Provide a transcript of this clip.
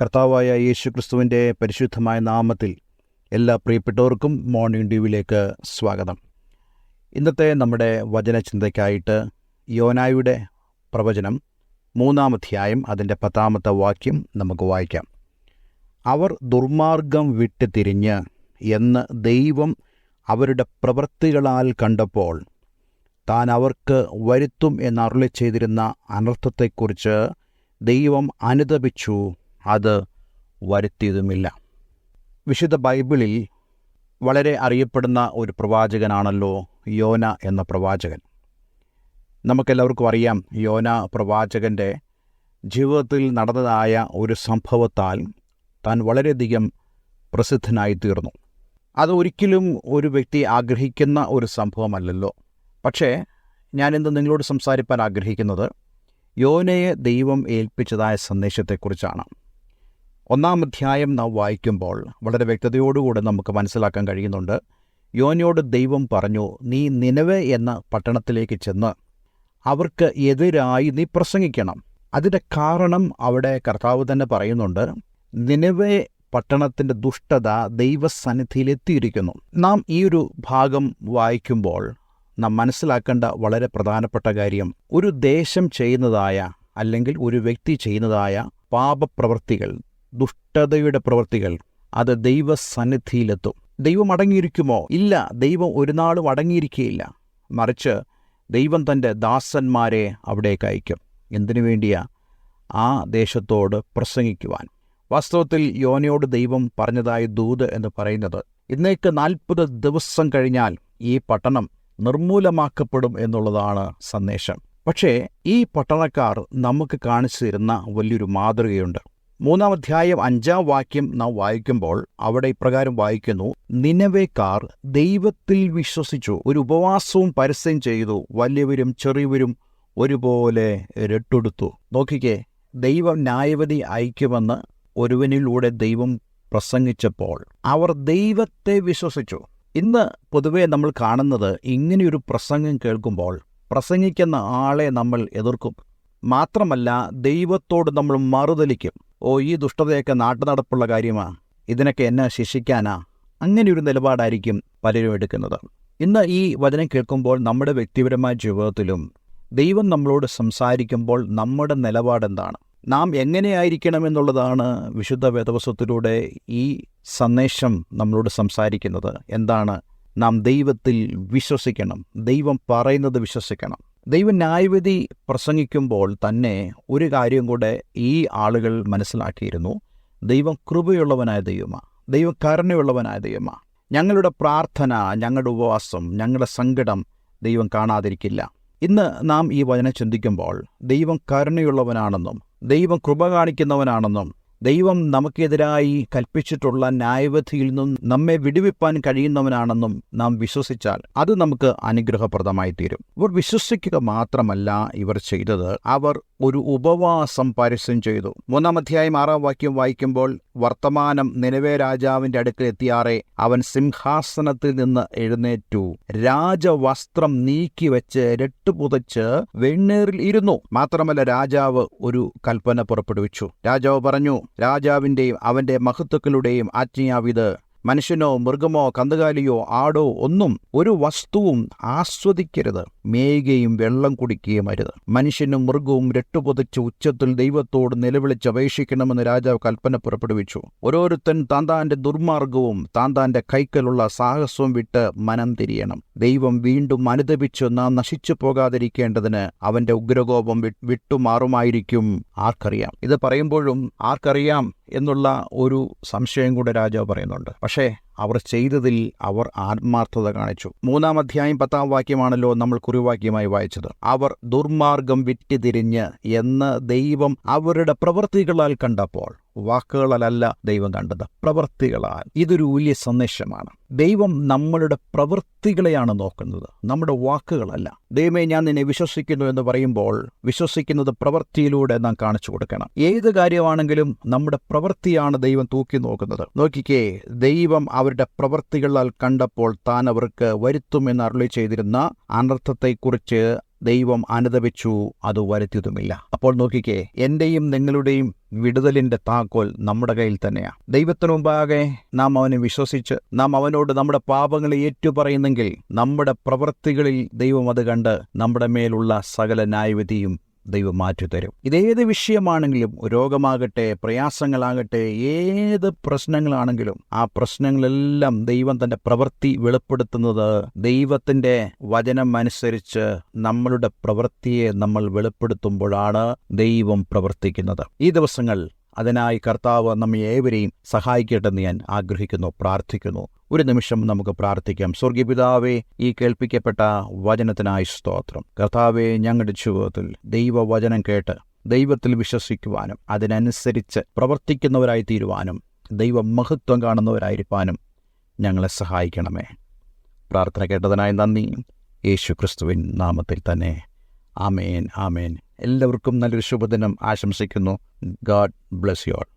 കർത്താവായ യേശു ക്രിസ്തുവിന്റെ പരിശുദ്ധമായ നാമത്തിൽ എല്ലാ പ്രിയപ്പെട്ടവർക്കും മോർണിംഗ് ഡ്യൂവിലേക്ക് സ്വാഗതം. ഇന്നത്തെ നമ്മുടെ വചനചിന്തയ്ക്കായിട്ട് യോനായുടെ പ്രവചനം മൂന്നാം അധ്യായം അതിന്റെ പത്താമത്തെ വാക്യം നമുക്ക് വായിക്കാം. അവർ ദുർമാർഗം വിട്ട് തിരിഞ്ഞ് എന്ന് ദൈവം അവരുടെ പ്രവൃത്തികളാൽ കണ്ടപ്പോൾ താൻ അവർക്ക് വരുത്തും എന്നരുളി ചെയ്തിരുന്ന അനർത്ഥത്തെക്കുറിച്ച് ദൈവം അനുതപിച്ചു അത് വരുത്തിയതുമില്ല. വിശുദ്ധ ബൈബിളിൽ വളരെ അറിയപ്പെടുന്ന ഒരു പ്രവാചകനാണല്ലോ യോന എന്ന പ്രവാചകൻ. നമുക്കെല്ലാവർക്കും അറിയാം യോന പ്രവാചകന്റെ ജീവിതത്തിൽ നടന്നതായ ഒരു സംഭവത്താൽ താൻ വളരെയധികം പ്രസിദ്ധനായി തീർന്നു അത് ഒരിക്കലും ഒരു വ്യക്തി ആഗ്രഹിക്കുന്ന ഒരു സംഭവമല്ലല്ലോ. പക്ഷേ ഞാനിന്ന് നിങ്ങളോട് സംസാരിപ്പാൻ ആഗ്രഹിക്കുന്നത് യോനയെ ദൈവം ഏൽപ്പിച്ചതായ സന്ദേശത്തെക്കുറിച്ചാണ്. ഒന്നാം അധ്യായം നാം വായിക്കുമ്പോൾ വളരെ വ്യക്തതയോടുകൂടെ നമുക്ക് മനസ്സിലാക്കാൻ കഴിയുന്നുണ്ട്. യോനയോട് ദൈവം പറഞ്ഞു നീ നിലവ് എന്ന പട്ടണത്തിലേക്ക് ചെന്ന് അവർക്ക് എതിരായി നീ പ്രസംഗിക്കണം. അതിന്റെ കാരണം അവിടെ കർത്താവ് തന്നെ പറയുന്നുണ്ട് നിലവെ പട്ടണത്തിന്റെ ദുഷ്ടത ദൈവസന്നിധിയിലെത്തിയിരിക്കുന്നു നാം ഈ ഒരു ഭാഗം വായിക്കുമ്പോൾ നാം മനസ്സിലാക്കേണ്ട വളരെ പ്രധാനപ്പെട്ട കാര്യം ഒരു ദേശം ചെയ്യുന്നതായ അല്ലെങ്കിൽ ഒരു വ്യക്തി ചെയ്യുന്നതായ പാപപ്രവൃത്തികൾ ദുഷ്ടതയുടെ പ്രവൃത്തികൾ അത് ദൈവസന്നിധിയിലെത്തും. ദൈവം അടങ്ങിയിരിക്കുമോ? ഇല്ല. ദൈവം ഒരു നാളും അടങ്ങിയിരിക്കുകയില്ല മറിച്ച് ദൈവം തന്റെ ദാസന്മാരെ അവിടേക്ക് അയക്കും. എന്തിനു വേണ്ടിയാ? ആ ദേശത്തോട് പ്രസംഗിക്കുവാൻ. വാസ്തവത്തിൽ യോനയോട് ദൈവം പറഞ്ഞതായ ദൂത് എന്ന് പറയുന്നത് ഇന്നേക്ക് നാൽപ്പത് ദിവസം കഴിഞ്ഞാൽ ഈ പട്ടണം നിർമൂലമാക്കപ്പെടും എന്നുള്ളതാണ് സന്ദേശം. പക്ഷേ ഈ പട്ടണക്കാർ നമുക്ക് കാണിച്ചു തരുന്ന വലിയൊരു മാതൃകയുണ്ട്. മൂന്നാം അധ്യായം അഞ്ചാം വാക്യം നാം വായിക്കുമ്പോൾ അവിടെ ഇപ്രകാരം വായിക്കുന്നു നിനവേക്കാർ ദൈവത്തിൽ വിശ്വസിച്ചു ഒരു ഉപവാസവും പരസ്യം ചെയ്തു വലിയവരും ചെറിയവരും ഒരുപോലെ രട്ടെടുത്തു. നോക്കിക്കേ ദൈവം ന്യായവതി അയക്കുമെന്ന് ഒരുവനിലൂടെ ദൈവം പ്രസംഗിച്ചപ്പോൾ അവർ ദൈവത്തെ വിശ്വസിച്ചു. ഇന്ന് പൊതുവെ നമ്മൾ കാണുന്നത് ഇങ്ങനെയൊരു പ്രസംഗം കേൾക്കുമ്പോൾ പ്രസംഗിക്കുന്ന ആളെ നമ്മൾ എതിർക്കും. മാത്രമല്ല ദൈവത്തോട് നമ്മൾ മറുതലിക്കും. ഓ ഈ ദുഷ്ടതയൊക്കെ നാട്ടുനടപ്പുള്ള കാര്യമാ. ഇതിനൊക്കെ എന്നെ ശിക്ഷിക്കാനാ. അങ്ങനെയൊരു നിലപാടായിരിക്കും പലരും എടുക്കുന്നത്. ഇന്ന് ഈ വചനം കേൾക്കുമ്പോൾ നമ്മുടെ വ്യക്തിപരമായ ജീവിതത്തിലും ദൈവം നമ്മളോട് സംസാരിക്കുമ്പോൾ നമ്മുടെ നിലപാടെന്താണ് നാം എങ്ങനെയായിരിക്കണമെന്നുള്ളതാണ് വിശുദ്ധ വേദവസ്വത്തിലൂടെ ഈ സന്ദേശം നമ്മളോട് സംസാരിക്കുന്നത്. എന്താണ്? നാം ദൈവത്തിൽ വിശ്വസിക്കണം. ദൈവം പറയുന്നത് വിശ്വസിക്കണം. ദൈവ ന്യായവിധി പ്രസംഗിക്കുമ്പോൾ തന്നെ ഒരു കാര്യം കൂടെ ഈ ആളുകൾ മനസ്സിലാക്കിയിരുന്നു. ദൈവം കൃപയുള്ളവനായ ദൈവമാണ് ദൈവം കരുണയുള്ളവനായ ദൈവമാണ് ഞങ്ങളുടെ പ്രാർത്ഥന ഞങ്ങളുടെ ഉപവാസം ഞങ്ങളുടെ സങ്കടം ദൈവം കാണാതിരിക്കില്ല. ഇന്ന് നാം ഈ വചനം ചിന്തിക്കുമ്പോൾ ദൈവം കരുണയുള്ളവനാണെന്നും ദൈവം കൃപ കാണിക്കുന്നവനാണെന്നും ദൈവം നമുക്കെതിരായി കൽപ്പിച്ചിട്ടുള്ള ന്യായവിധിയിൽ നിന്നും നമ്മെ വിടുവിപ്പാൻ കഴിയുന്നവനാണെന്നും നാം വിശ്വസിച്ചാൽ അത് നമുക്ക് അനുഗ്രഹപ്രദമായി തീരും ഇവർ വിശ്വസിക്കുക മാത്രമല്ല ഇവർ ചെയ്തത്. അവർ ഒരു ഉപവാസം പരസ്യം ചെയ്തു. മൂന്നാം അധ്യായം ആറാം വാക്യം വായിക്കുമ്പോൾ വർത്തമാനം നിലവേ രാജാവിന്റെ അടുക്കൽ എത്തിയാറെ അവൻ സിംഹാസനത്തിൽ നിന്ന് എഴുന്നേറ്റു. രാജവസ്ത്രം നീക്കിവെച്ച് രട്ടുപുതച്ച് വെണ്ണീറിൽ ഇരുന്നു. മാത്രമല്ല രാജാവ് ഒരു കൽപ്പന പുറപ്പെടുവിച്ചു. രാജാവ് പറഞ്ഞു രാജാവിന്റെയും അവന്റെ മഹത്വക്കളുടെയും ആജ്ഞയാവിത്. മനുഷ്യനോ മൃഗമോ കന്നുകാലിയോ ആടോ ഒന്നും ഒരു വസ്തുവും ആസ്വദിക്കരുത്. മേയുകയും വെള്ളം കുടിക്കുകയും അരുത്. മനുഷ്യനും മൃഗവും രട്ടുപൊതിച്ച് ഉച്ചത്തിൽ ദൈവത്തോട് നിലവിളിച്ച് അപേക്ഷിക്കണമെന്ന് രാജാവ് കൽപ്പന പുറപ്പെടുവിച്ചു. ഓരോരുത്തൻ താന്താന്റെ ദുർമാർഗവും താന്താന്റെ കൈക്കലുള്ള സാഹസവും വിട്ട് മനം തിരിയണം. ദൈവം വീണ്ടും അനുദപിച്ച് നാം നശിച്ചു പോകാതിരിക്കേണ്ടതിന് അവന്റെ ഉഗ്രകോപം വിട്ടുമാറുമായിരിക്കും ആർക്കറിയാം. ഇത് പറയുമ്പോഴും ആർക്കറിയാം എന്നുള്ള ഒരു സംശയം കൂടെ രാജാവ് പറയുന്നുണ്ട്. പക്ഷേ അവർ ചെയ്തതിൽ അവർ ആത്മാർത്ഥത കാണിച്ചു. മൂന്നാം അധ്യായം പത്താം വാക്യമാണല്ലോ നമ്മൾ കുറിവാക്യമായി വായിച്ചത്. അവർ ദുർമാർഗം വിറ്റുതിരിഞ്ഞ് എന്ന് ദൈവം അവരുടെ പ്രവൃത്തികളാൽ കണ്ടപ്പോൾ വാക്കുകളല്ല ദൈവം കണ്ടത് പ്രവൃത്തികളാൽ. ഇതൊരു വലിയ സന്ദേശമാണ്. ദൈവം നമ്മളുടെ പ്രവൃത്തികളെയാണ് നോക്കുന്നത് നമ്മുടെ വാക്കുകളല്ല. ദൈവമേ ഞാൻ നിന്നെ വിശ്വസിക്കുന്നു എന്ന് പറയുമ്പോൾ വിശ്വസിക്കുന്നത് പ്രവൃത്തിയിലൂടെ നാം കാണിച്ചു കൊടുക്കണം. ഏത് കാര്യമാണെങ്കിലും നമ്മുടെ പ്രവൃത്തിയാണ് ദൈവം തൂക്കി നോക്കുന്നത്. നോക്കിക്കേ ദൈവം അവരുടെ പ്രവൃത്തികളാൽ കണ്ടപ്പോൾ താൻ അവർക്ക് വരുത്തുമെന്ന് അരുളി ചെയ്തിരുന്ന അനർത്ഥത്തെക്കുറിച്ച് ദൈവം അനുദപിച്ചു അത് വരുത്തിയതുമില്ല. അപ്പോൾ നോക്കിക്കേ എന്റെയും നിങ്ങളുടെയും വിടുതലിന്റെ താക്കോൽ നമ്മുടെ കയ്യിൽ തന്നെയാണ് ദൈവത്തിനു മുമ്പാകെ നാം അവനെ വിശ്വസിച്ച് നാം അവനോട് നമ്മുടെ പാപങ്ങളെ ഏറ്റുപറയുന്നെങ്കിൽ നമ്മുടെ പ്രവൃത്തികളിൽ ദൈവം അത് കണ്ട് നമ്മുടെ മേലുള്ള സകല ന്യായവിധിയും ദൈവം മാറ്റിത്തരും. ഇതേത് വിഷയമാണെങ്കിലും രോഗമാകട്ടെ പ്രയാസങ്ങളാകട്ടെ ഏത് പ്രശ്നങ്ങളാണെങ്കിലും ആ പ്രശ്നങ്ങളെല്ലാം ദൈവം തന്റെ പ്രവൃത്തി വെളിപ്പെടുത്തുന്നത് ദൈവത്തിന്റെ വചനം അനുസരിച്ച് നമ്മളുടെ പ്രവൃത്തിയെ നമ്മൾ വെളിപ്പെടുത്തുമ്പോഴാണ് ദൈവം പ്രവർത്തിക്കുന്നത്. ഈ ദിവസങ്ങൾ അതിനായി കർത്താവ് നമ്മെ ഏവരെയും സഹായിക്കട്ടെ എന്ന് ഞാൻ ആഗ്രഹിക്കുന്നു പ്രാർത്ഥിക്കുന്നു. ഒരു നിമിഷം നമുക്ക് പ്രാർത്ഥിക്കാം. സ്വർഗീപിതാവെ ഈ കേൾപ്പിക്കപ്പെട്ട വചനത്തിനായി സ്തോത്രം. കർത്താവെ ഞങ്ങളുടെ ജീവിതത്തിൽ ദൈവവചനം കേട്ട് ദൈവത്തിൽ വിശ്വസിക്കുവാനും അതിനനുസരിച്ച് പ്രവർത്തിക്കുന്നവരായി തീരുവാനും ദൈവ മഹത്വം കാണുന്നവരായിരിക്കാനും ഞങ്ങളെ സഹായിക്കണമേ. പ്രാർത്ഥന കേട്ടതിനായി നന്ദി. യേശു ക്രിസ്തുവിൻ നാമത്തിൽ തന്നെ. ആമേൻ ആമേൻ. എല്ലാവർക്കും നല്ലൊരു ശുഭദിനം ആശംസിക്കുന്നു. God bless you all.